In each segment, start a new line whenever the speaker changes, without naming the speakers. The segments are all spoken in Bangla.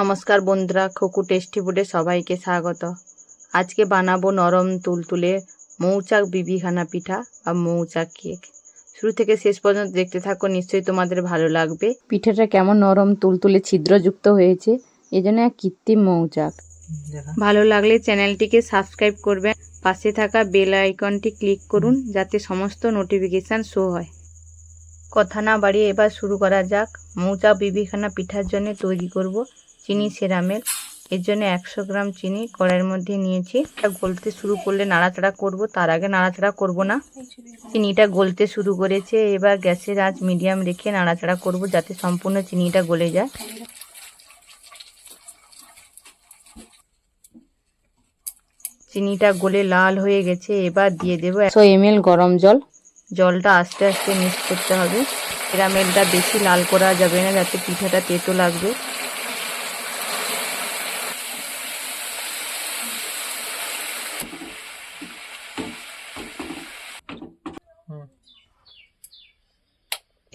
নমস্কার বন্ধুরা, খোকু টেস্টি ফুডে সবাইকে স্বাগত। আজকে বানাবো নরম তুলতুলে মৌচাক বিবিখানা পিঠা আর মৌচাক কেক। শুরু থেকে শেষ পর্যন্ত দেখতে থাকো, নিশ্চয়ই তোমাদের ভালো লাগবে। পিঠাটা কেমন নরম তুলতুলে ছিদ্রযুক্ত হয়েছে, এজন্য এক কৃত্রিম মৌচাক। ভালো লাগলে চ্যানেলটিকে সাবস্ক্রাইব করবেন, পাশে থাকা বেল আইকনটি ক্লিক করুন, যাতে সমস্ত নোটিফিকেশান শো হয়। কথা না বাড়িয়ে এবার শুরু করা যাক, মৌচাক বিবিখানা পিঠার জন্য তৈরি করব চিনি সেরামের। এর জন্য একশো গ্রাম চিনি কড়াইয়ের মধ্যে নিয়েছি। এটা গলতে শুরু করলে নাড়াচাড়া করব, তার আগে নাড়াচাড়া করব না। চিনিটা গলতে শুরু করেছে, এবার গ্যাসের আঁচ মিডিয়াম রেখে নাড়াচাড়া করব যাতে সম্পূর্ণ চিনিটা গলে যায়। চিনিটা গলে লাল হয়ে গেছে, এবার দিয়ে দেবো একশো এমএল গরম জল। জলটা আস্তে আস্তে মিক্স করতে হবে। ক্যারামেলটা বেশি লাল করা যাবে না, যাতে পিঠাটা তেতো লাগবে।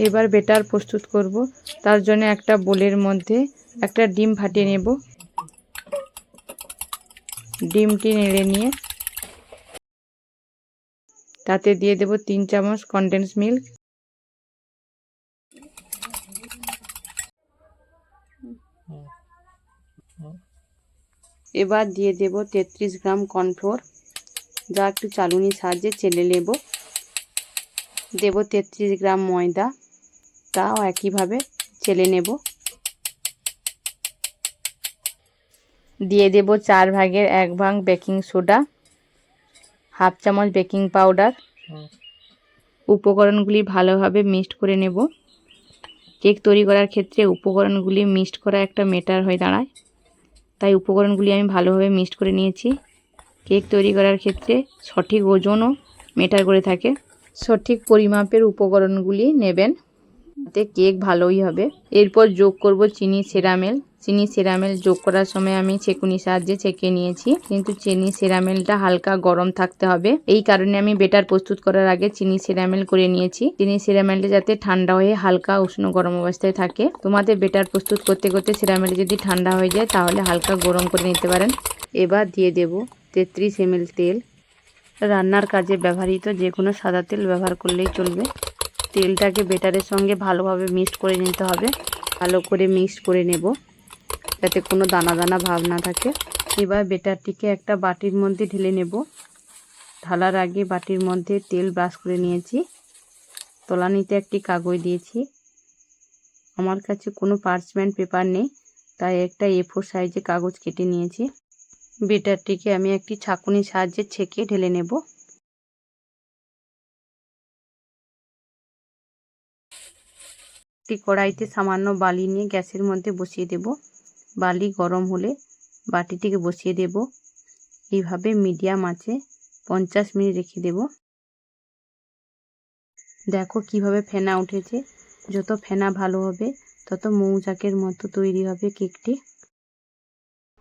এবার বেটার প্রস্তুত করব। তার জন্য একটা বোলের মধ্যে একটা ডিম ফাটিয়ে নেব। ডিমটি নেড়ে নিয়ে তাতে দিয়ে দেব তিন চামচ কনডেন্স মিল্ক এবার দিয়ে দেব তেত্রিশ গ্রাম কর্নফ্লোর। যা একটু চালুনির সাহায্যে চেলে নেব। দেব তেত্রিশ গ্রাম ময়দা। তাও একইভাবে চেলে নেব। দিয়ে দেব চার ভাগের এক ভাগ বেকিং সোডা হাফ চামচ বেকিং পাউডার। উপকরণগুলি ভালোভাবে মিক্সড করে নেব। কেক তৈরি করার ক্ষেত্রে উপকরণগুলি মিক্সড করা একটা মেটার হয়ে দাঁড়ায়। তাই উপকরণগুলি আমি ভালোভাবে মিক্সড করে নিয়েছি। কেক তৈরি করার ক্ষেত্রে সঠিক ওজনও মেটার করে থাকে। সঠিক পরিমাপের উপকরণগুলি নেবেন। তাতে কেক ভালোই হবে। এরপর যোগ করব চিনি সেরামেল। চিনি সেরামেল যোগ করার সময় আমি ছেকুনি সাহায্যে ছেঁকে নিয়েছি। কিন্তু চিনি সেরামেলটা হালকা গরম থাকতে হবে। এই কারণে আমি বেটার প্রস্তুত করার আগে চিনি সেরামেল করে নিয়েছি। চিনি সেরামেলটা যাতে ঠান্ডা হয়ে হালকা উষ্ণ গরম অবস্থায় থাকে। তোমাদের বেটার প্রস্তুত করতে করতে সেরামেল যদি ঠান্ডা হয়ে যায়, তাহলে হালকা গরম করে নিতে পারেন। এবার দিয়ে দেব তেত্রিশ এমএল তেল। রান্নার কাজে ব্যবহৃত যে কোনো সাদা তেল ব্যবহার করলেই চলবে। তেলটাকে বেটারের সঙ্গে ভালোভাবে মিক্সড করে নিতে হবে। ভালো করে মিক্সড করে নেব, যাতে কোনো দানা দানা ভাব না থাকে। এবার বেটারটিকে একটা বাটির মধ্যে ঢেলে নেব। ঢালার আগে বাটির মধ্যে তেল ব্রাশ করে নিয়েছি। তলানিতে একটি কাগজ দিয়েছি। আমার কাছে কোনো পার্চমেন্ট পেপার নেই, তাই একটা এ ফোর সাইজে কাগজ কেটে নিয়েছি। বেটারটিকে আমি একটি ছাঁকুনির সাহায্যে ছেঁকে ঢেলে নেব। একটি কড়াইতে সামান্য বালি নিয়ে গ্যাসের মধ্যে বসিয়ে দেব। বালি গরম হলে বাটিটিকে বসিয়ে দেব। এইভাবে মিডিয়াম আছে পঞ্চাশ মিনিট রেখে দেব। দেখো কীভাবে ফেনা উঠেছে। যত ফেনা ভালো হবে, তত মৌচাকের মতো তৈরি হবে কেকটি।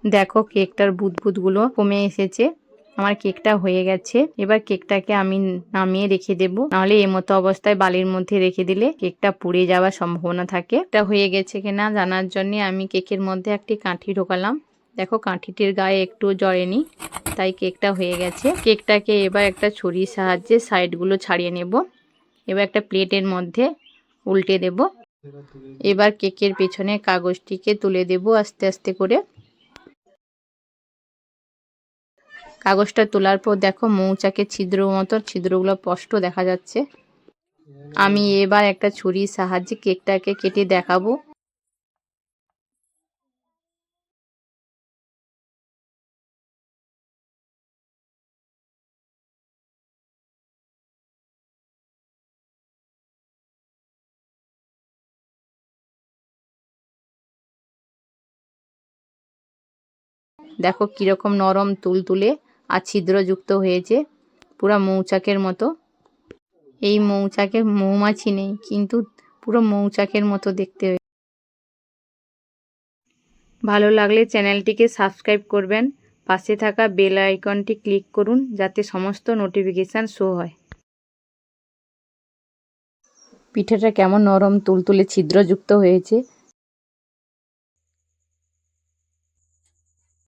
দেখো কেকটার বুদবুদগুলো কমে এসেছে। আমার কেকটা হয়ে গেছে। এবার কেকটাকে আমি নামিয়ে রেখে দেব। নাহলে এই মতো অবস্থায় বালির মধ্যে রেখে দিলে কেকটা পুড়ে যাওয়ার সম্ভাবনা থাকে। এটা হয়ে গেছে কিনা জানার জন্য আমি কেকের মধ্যে একটি কাঠি ঢোকালাম। দেখো, কাঠিটির গায়ে একটু জড়েনি, তাই কেকটা হয়ে গেছে। কেকটাকে এবার একটা ছুরির সাহায্যে সাইডগুলো ছাড়িয়ে নেব। এবার একটা প্লেটের মধ্যে উল্টে দেব। এবার কেকের পেছনে কাগজটিকে তুলে দেব আস্তে আস্তে করে। কাগজটা তোলার পর দেখো মৌচাকের ছিদ্র মতো, ছিদ্রগুলো স্পষ্ট দেখা যাচ্ছে। আমি এবার একটা ছুরির সাহায্যে কেকটাকে কেটে দেখাবো। দেখো কীরকম নরম তুলতুলে। আর ছিদ্রযুক্ত হয়েছে, পুরো মৌচাকের মতো। এই মৌচাকে মৌমাছি নেই, কিন্তু পুরো মৌচাকের মতো দেখতে হয়ে ভালো লাগলে চ্যানেলটিকে সাবস্ক্রাইব করবেন, পাশে থাকা বেল আইকনটি ক্লিক করুন, যাতে সমস্ত নোটিফিকেশান শো হয়। পিঠাটা কেমন নরম, তুলতুলে ছিদ্রযুক্ত হয়েছে